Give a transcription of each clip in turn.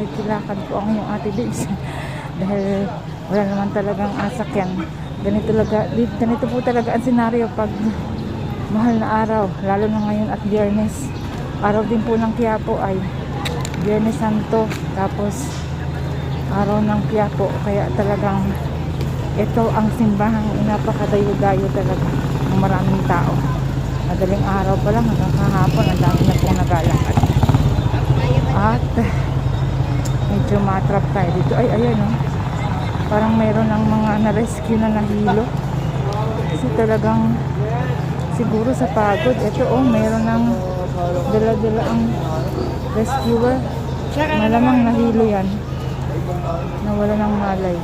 makikilakad po ang iyong ate Days. Dahil wala naman talagang asakyan. Ganito, talaga, di- ganito po talaga ang senaryo pag mahal na araw. Lalo na ngayon at biyernes. Araw din po ng Quiapo ay Biyernes Santo. Tapos araw ng Quiapo. Kaya talagang ito ang simbahang napakadayo-dayo talaga ng maraming tao. Madaling araw pa lang hanggang kahapon ang dami na pong nagalakad. At medyo matrap tayo dito. Ay, ayan oh. Parang mayroon ng mga na-rescue na nahilo. Kasi talagang siguro sa pagod. Ito oh, mayroon ng dala-dala ang rescuer. Malamang nahilo yan. Nawala ng malay.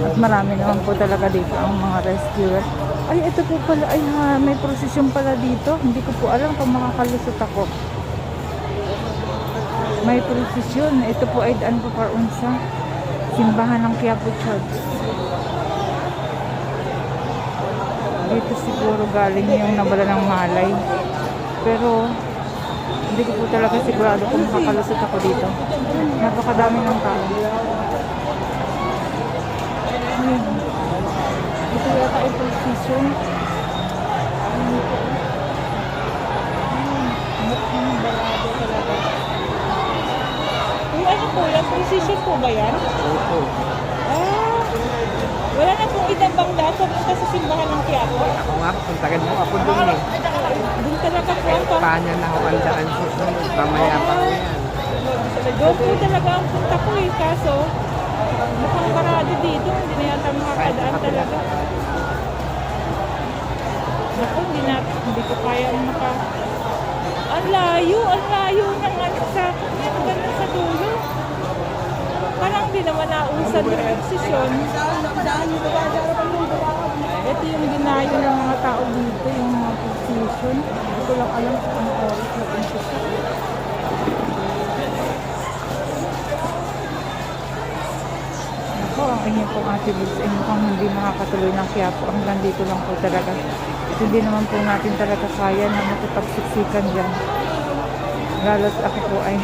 At marami naman po talaga dito ang mga rescuer. Ay, ito po pala. Ay, may prosesyon pala dito. Hindi ko po alam kung makakalusot ako. May prosesyon. Ito po ay daan po para sa simbahan ng Quiapo Church. Dito siguro galing yung nabala ng malay. Pero hindi ko po talaga sigurado kung makakalusot ako dito. Napakadami ng tao. Ito yata ay precision. Ayun Yan? Precision po ba yan? Opo. Ah, wala na pong itabang daan papunta sa simbahan ng Quiapo. Ako nga, puntagan mo ako dun eh. Doon talaga po ang pang... Paano na ako ang daan po? Mamaya pa ko yan. Doon po talaga ang punta ko eh. Kaso, mukhang barado dito. Hindi na yata makakadaan talaga. Naku, hindi, na, hindi ko kaya maka... Ang layo, ang layo ng ano sa akin. Ang ganda sa dulo. Parang hindi naman nausan yung posisyon. Ito yung dinayo ng mga tao dito, yung mga position. Hindi ko lang alam kung ano oras na umpisa. Ako, ang inyo pong attributes ay mukhang hindi makakatuloy ng Quiapo. Hanggang dito lang po talaga. At hindi naman po natin talaga kaya na makipagsiksikan dyan. Lalo't ako po ay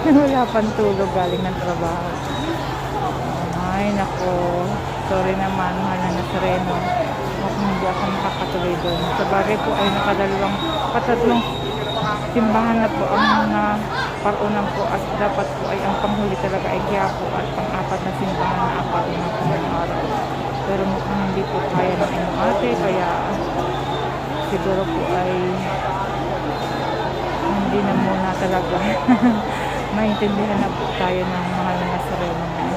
wala pang tulog galing ng trabaho. Ay, nako. Sorry naman, mahal na Nazareno. Mukhang hindi ako makakatuloy doon. Sa bagay po ay nakadalawang, patatlong simbahan na po ang na parunan po at dapat po ay ang panghuli talaga ay Quiapo at pang-apat na simbahan na apat na po araw. Pero mukhang hindi po kaya ng inyong ate, kaya siguro po ay hindi na muna talaga maintindihan na po tayo ng mahal na Nazareno ngayon.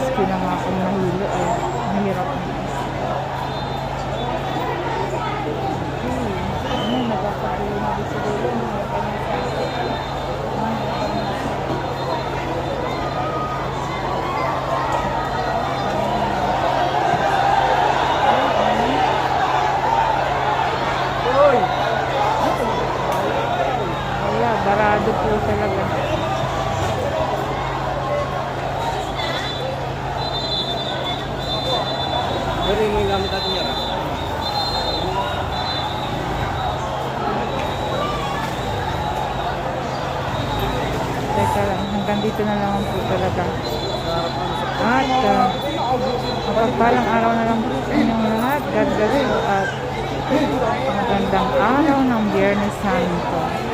Na-rescue na nga kung nahilo ay mahirap na. Kanya- Uy! Wala, barado po talaga. Pero yung gamit natin yan ah. Teka lang, hanggang dito na lang po talaga. At uh, mapagpalang araw na lang po sa inyong lahat. God bless you at magandang araw ng Biyernes Santo.